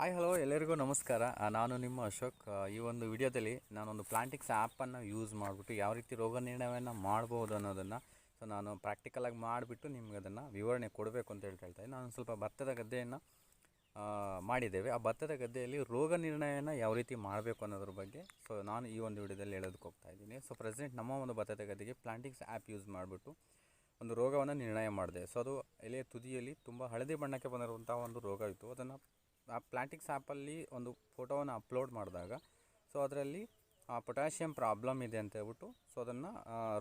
Hi hello ಎಲ್ಲರಿಗೂ ನಮಸ್ಕಾರ. ನಾನು ನಿಮ್ಮ ಅಶೋಕ್. ಈ ಒಂದು ವಿಡಿಯೋದಲ್ಲಿ ನಾನೊಂದು ಪ್ಲಾಂಟಿಕ್ಸ್ ಆ್ಯಪನ್ನು ಯೂಸ್ ಮಾಡಿಬಿಟ್ಟು ಯಾವ ರೀತಿ ರೋಗ ನಿರ್ಣಯವನ್ನು ಮಾಡ್ಬೋದು ಅನ್ನೋದನ್ನು ಸೊ ನಾನು ಪ್ರಾಕ್ಟಿಕಲಾಗಿ ಮಾಡಿಬಿಟ್ಟು ನಿಮ್ಗೆ ಅದನ್ನು ವಿವರಣೆ ಕೊಡಬೇಕು ಅಂತ ಹೇಳ್ತಾ ಇದ್ದೀನಿ ನಾನು ಸ್ವಲ್ಪ ಭತ್ತದ ಗದ್ದೆಯನ್ನು ಮಾಡಿದ್ದೇವೆ. ಆ ಭತ್ತದ ಗದ್ದೆಯಲ್ಲಿ ರೋಗ ನಿರ್ಣಯನ ಯಾವ ರೀತಿ ಮಾಡಬೇಕು ಅನ್ನೋದ್ರ ಬಗ್ಗೆ ಸೊ ನಾನು ಈ ಒಂದು ವಿಡಿಯೋದಲ್ಲಿ ಹೇಳೋದಕ್ಕೆ ಹೋಗ್ತಾ ಇದ್ದೀನಿ. ಸೊ ಪ್ರೆಸೆಂಟ್ ನಮ್ಮ ಒಂದು ಭತ್ತದ ಗದ್ದೆಗೆ ಪ್ಲಾಂಟಿಕ್ಸ್ ಆ್ಯಪ್ ಯೂಸ್ ಮಾಡಿಬಿಟ್ಟು ಒಂದು ರೋಗವನ್ನು ನಿರ್ಣಯ ಮಾಡಿದೆ. ಸೊ ಅದು ಎಲೆಯ ತುದಿಯಲ್ಲಿ ತುಂಬ ಹಳದಿ ಬಣ್ಣಕ್ಕೆ ಬಂದಿರುವಂಥ ಒಂದು ರೋಗ ಇತ್ತು ಅದನ್ನು ಆ ಪ್ಲಾಂಟಿಕ್ಸ್ ಆ್ಯಪಲ್ಲಿ ಒಂದು ಫೋಟೋವನ್ನು ಅಪ್ಲೋಡ್ ಮಾಡಿದಾಗ, ಸೊ ಅದರಲ್ಲಿ ಪೊಟ್ಯಾಷಿಯಮ್ ಪ್ರಾಬ್ಲಮ್ ಇದೆ ಅಂತ ಹೇಳ್ಬಿಟ್ಟು, ಸೊ ಅದನ್ನು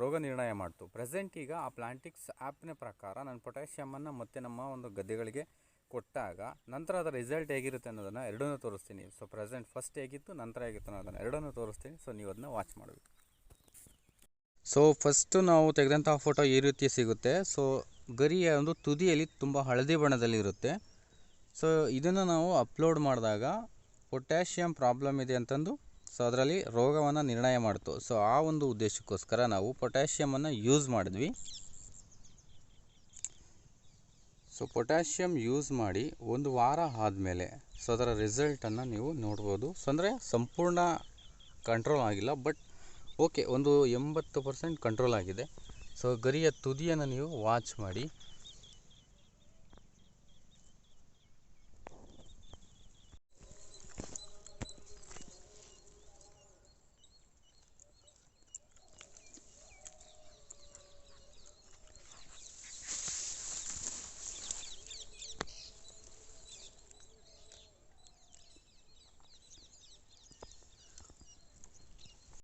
ರೋಗ ನಿರ್ಣಯ ಮಾಡ್ತು. ಪ್ರೆಸೆಂಟ್ ಈಗ ಆ ಪ್ಲಾಂಟಿಕ್ಸ್ ಆ್ಯಪ್ನ ಪ್ರಕಾರ ನಾನು ಪೊಟ್ಯಾಷಿಯಮನ್ನು ಮತ್ತೆ ನಮ್ಮ ಒಂದು ಗದ್ದೆಗಳಿಗೆ ಕೊಟ್ಟಾಗ, ನಂತರ ಅದರ ರಿಸಲ್ಟ್ ಹೇಗಿರುತ್ತೆ ಅನ್ನೋದನ್ನು ಎರಡನ್ನೂ ತೋರಿಸ್ತೀನಿ. ಸೊ ಪ್ರೆಸೆಂಟ್ ಫಸ್ಟ್ ಹೇಗಿತ್ತು, ನಂತರ ಹೇಗಿತ್ತು ಅನ್ನೋದನ್ನು ಎರಡನ್ನೂ ತೋರಿಸ್ತೀನಿ. ಸೊ ನೀವು ಅದನ್ನ ವಾಚ್ ಮಾಡಬೇಕು. ಸೊ ಫಸ್ಟು ನಾವು ತೆಗೆದಂತಹ ಫೋಟೋ ಈ ರೀತಿ ಸಿಗುತ್ತೆ. ಸೊ ಗರಿಯ ಒಂದು ತುದಿಯಲ್ಲಿ ತುಂಬ ಹಳದಿ ಬಣ್ಣದಲ್ಲಿ ಇರುತ್ತೆ ಸೊ ಇದನ್ನು ನಾವು ಅಪ್ಲೋಡ್ ಮಾಡಿದಾಗ ಪೊಟ್ಯಾಷಿಯಮ್ ಪ್ರಾಬ್ಲಮ್ ಇದೆ ಅಂತಂದು ಸೊ ಅದರಲ್ಲಿ ರೋಗವನ್ನು ನಿರ್ಣಯ ಮಾಡಿತು. ಸೊ ಆ ಒಂದು ಉದ್ದೇಶಕ್ಕೋಸ್ಕರ ನಾವು ಪೊಟ್ಯಾಷಿಯಮನ್ನು ಯೂಸ್ ಮಾಡಿದ್ವಿ. ಸೊ ಪೊಟ್ಯಾಷಿಯಮ್ ಯೂಸ್ ಮಾಡಿ ಒಂದು ವಾರ ಆದಮೇಲೆ ಸೊ ಅದರ ರಿಸಲ್ಟನ್ನು ನೀವು ನೋಡ್ಬೋದು. ಸೊ ಅಂದರೆ ಸಂಪೂರ್ಣ ಕಂಟ್ರೋಲ್ ಆಗಿಲ್ಲ ಬಟ್ ಓಕೆ ಒಂದು ಎಂಬತ್ತು ಪರ್ಸೆಂಟ್ ಕಂಟ್ರೋಲ್ ಆಗಿದೆ. ಸೊ ಗರಿಯ ತುದಿಯನ್ನು ನೀವು ವಾಚ್ ಮಾಡಿ.